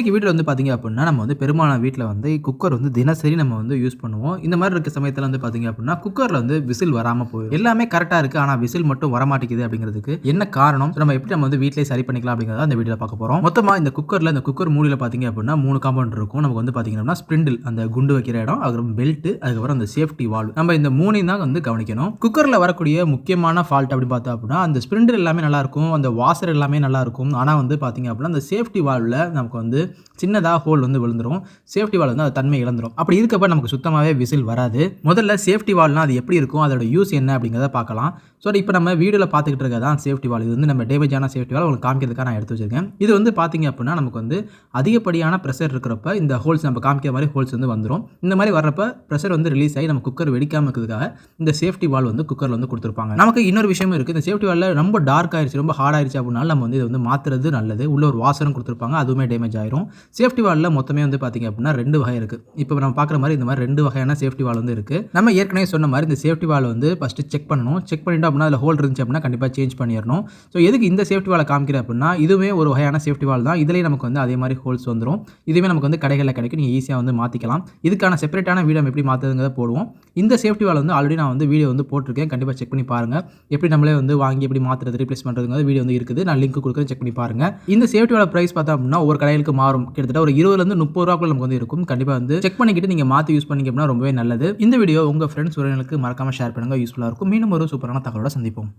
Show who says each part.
Speaker 1: இன்றைக்கி வீட்டில் வந்து பார்த்திங்க அப்படின்னா நம்ம வந்து பெரும்பாலான வீட்டில் வந்து குக்கர் வந்து தினசரி நம்ம வந்து யூஸ் பண்ணுவோம். இந்த மாதிரி இருக்க சமயத்தில் வந்து பார்த்தீங்க அப்படின்னா குக்கரில் வந்து விசில் வராமல் போயிடும். எல்லாமே கரெக்டாக இருக்குது ஆனால் விசில் மட்டும் வரமாட்டேங்குது அப்படிங்கிறதுக்கு என்ன காரணம்? நம்ம எப்படி நம்ம வந்து வீட்டிலே சரி பண்ணிக்கலாம் அப்படிங்கிறத அந்த வீடியோவில் பார்க்க போகிறோம் மொத்தமாக இந்த குக்கரில் இந்த குக்கர் மூடியில் பார்த்தீங்க அப்படின்னா மூணு காம்பவுண்ட் இருக்கும். நமக்கு வந்து பார்த்தீங்க அப்படின்னா ஸ்பிரிண்டில் அந்த குண்டு வைக்கிற இடம் அதுக்கப்புறம் பெல்ட்டு அதுக்கப்புறம் அந்த சேஃப்டி வால்வ் நம்ம இந்த மூணையும் தான் வந்து கவனிக்கணும். குக்கரில் வரக்கூடிய முக்கியமான ஃபால்ட் அப்படின்னு பார்த்தா அப்படின்னா அந்த ஸ்பிரிண்டர் எல்லாமே நல்லாயிருக்கும் அந்த வாசர் எல்லாமே நல்லாயிருக்கும் ஆனால் வந்து பார்த்திங்க அப்படின்னா அந்த சேஃப்டி வால்வில் நமக்கு வந்து சின்னதாக ஹோல் வந்து விழுந்துடும் சேஃப்டி வால் வந்து அது தன்மை இழந்துடும் அப்படி இருக்கப்ப நமக்கு சுத்தமாகவே விசில் வராது. முதல்ல சேஃப்டி வால்னால் அது எப்படி இருக்கும்? அதோட யூஸ் என்ன அப்படிங்கிறத பார்க்கலாம். ஸோ இப்போ நம்ம வீடியோவில் பார்த்துக்கிட்டு இருக்கதான் சேஃப்டி வால் இது வந்து நம்ம டேமேஜான சேஃப்டி வால் உங்களுக்கு காமிக்கிறதுக்காக நான் எடுத்து வச்சிருக்கேன். இது வந்து பார்த்திங்க அப்படின்னா நமக்கு வந்து அதிகப்படியான ப்ரெஷர் இருக்கிறப்ப இந்த ஹோல்ஸ் நம்ம காமிக்கிற மாதிரி ஹோல்ஸ் வந்து வந்துடும் இந்த மாதிரி வர்றப்ப ப்ரெஷர் வந்து ரிலீஸ் ஆகி நம்ம குக்கர் வெடிக்காம இருக்கிறதுக்காக இந்த சேஃப்டி வால் வந்து குக்கரில் வந்து கொடுத்துருப்பாங்க. நமக்கு இன்னொரு விஷயமும் இருக்குது இந்த சேஃப்டி வாலில் ரொம்ப டார்க் ஆயிடுச்சு ரொம்ப ஹார்ட் ஆயிடுச்சு அப்படின்னாலும் நம்ம வந்து இதை வந்து மாற்றுறது நல்லது. உள்ள ஒரு வாசரும் கொடுத்துருப்பாங்க. அதுவுமே டேமேஜ் ஆயிரும். சேஃப்டி வாலில் மொத்தமே வந்து பார்த்தீங்க அப்படின்னா ரெண்டு வகை இருக்குது இப்போ நம்ம பார்க்குற மாதிரி இந்த மாதிரி ரெண்டு வகையான சேஃப்டி வால் வந்து இருக்குது நம்ம ஏற்கனவே சொன்ன மாதிரி இந்த சேஃப்டி வால் வந்து ஃபஸ்ட்டு செக் பண்ணணும். செக் பண்ணிட்டோம் அப்படின்னா அதில் ஹோல் இருந்துச்சு அப்படின்னா கண்டிப்பாக சேஞ்ச் பண்ணிடணும். ஸோ எதுக்கு இந்த சேஃப்டி வாலை காமிக்கிறேன் அப்படின்னா இதுவுமே ஒரு வகையான சேஃப்டி வால் தான். இதுலேயே நமக்கு வந்து அதே மாதிரி ஹோல்ஸ் வந்துடும் இதுவே நமக்கு வந்து கடைகளில் கிடைக்கும். நீங்கள் ஈஸியாக வந்து மாற்றிக்கலாம் இதுக்கான செப்பரேட்டான வீடியோ எப்படி மாற்றுறதுங்கிறத போடுவோம். இந்த சேஃப்டி வால் வந்து ஆல்ரெடி நான் வந்து வீடியோ வந்து போட்டிருக்கேன். கண்டிப்பாக செக் பண்ணி பாருங்கள் எப்படி நம்மளே வந்து வாங்கி எப்படி மாற்றுறது ரீப்ளேஸ் பண்ணுறதுங்கிறது வீடியோ வந்து இருக்குது. நான் லிங்க் கொடுக்குறேன். செக் பண்ணி பாருங்கள் இந்த சேஃப்டி வால் ப்ரைஸ் பார்த்தா அப்படின்னா ஒவ்வொரு கடைகளுக்கு மாறும். கிட்டத்தட்ட ஒரு இருபதுலேருந்து முப்பது ரூபாக்குள்ள நமக்கு வந்து இருக்கும். கண்டிப்பாக வந்து செக் பண்ணிக்கிட்டு நீங்கள் மாற்றி யூஸ் பண்ணிங்க அப்படின்னா ரொம்பவே நல்லது. இந்த வீடியோ உங்கள் ஃப்ரெண்ட்ஸ் உறவினர்களுக்கு மறக்காமல் ஷேர் பண்ணுங்கள் யூஸ்ஃபுல்லாக இருக்கும். மீண்டும் ஒரு சூப்பரான தகவலோட சந்திப்போம்.